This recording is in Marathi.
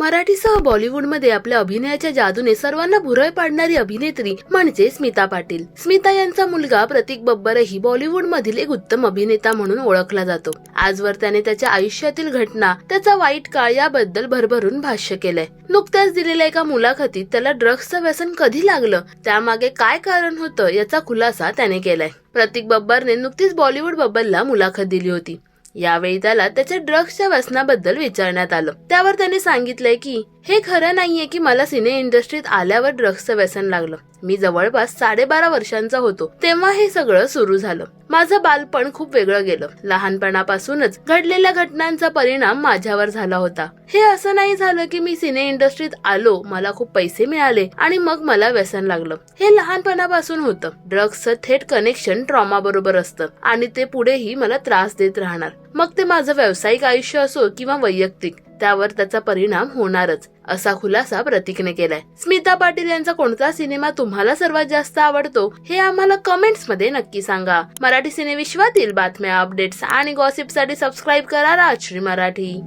मराठीसह बॉलिवूडमध्ये आपल्या अभिनयाच्या जादूने सर्वांना भुरळ पाडणारी अभिनेत्री म्हणजे स्मिता पाटील. स्मिता यांचा मुलगा प्रतीक बब्बरही बॉलिवूड मधील एक उत्तम अभिनेता म्हणून ओळखला जातो. आजवर त्याने त्याच्या आयुष्यातील घटना त्याचा वाईट काळ याबद्दल भरभरून भाष्य केलंय. नुकत्याच दिलेल्या एका मुलाखतीत त्याला ड्रग्सचं व्यसन कधी लागलं त्यामागे काय कारण होतं याचा खुलासा त्याने केलाय. प्रतीक बब्बरने नुकतीच बॉलिवूड बब्बलला मुलाखत दिली होती. यावेळी त्याला त्याच्या ड्रग्सच्या व्यसनाबद्दल विचारण्यात आलं. त्यावर त्याने सांगितलंय की हे खरं नाहीये की मला सिने इंडस्ट्रीत आल्यावर ड्रग्सचं व्यसन लागलं. मी जवळपास साडेबारा वर्षांचा होतो. तेव्हा हे सगळं सुरू झालं. माझं बालपण खूप वेगळं गेलं. लहानपणापासूनच घडलेल्या घटनांचा परिणाम माझ्यावर झाला होता. हे असं नाही झालं की मी सिने इंडस्ट्रीत आलो मला खूप पैसे मिळाले आणि मग मला व्यसन लागलं. हे लहानपणापासून होतं. ड्रग्सचं थेट कनेक्शन ट्रॉमा बरोबर असतं आणि ते पुढेही मला त्रास देत राहणार. मग ते माझं व्यावसायिक आयुष्य असो किंवा वैयक्तिक त्यावर त्याचा परिणाम होणारच असा खुलासा प्रतीकने केलाय. स्मिता पाटील यांचा कोणता सिनेमा तुम्हाला सर्वात जास्त आवडतो हे आम्हाला कमेंट्समध्ये नक्की सांगा. मराठी सिनेविश्वातील बातम्या अपडेट्स आणि गॉसिपसाठी सबस्क्राईब करा राजश्री मराठी.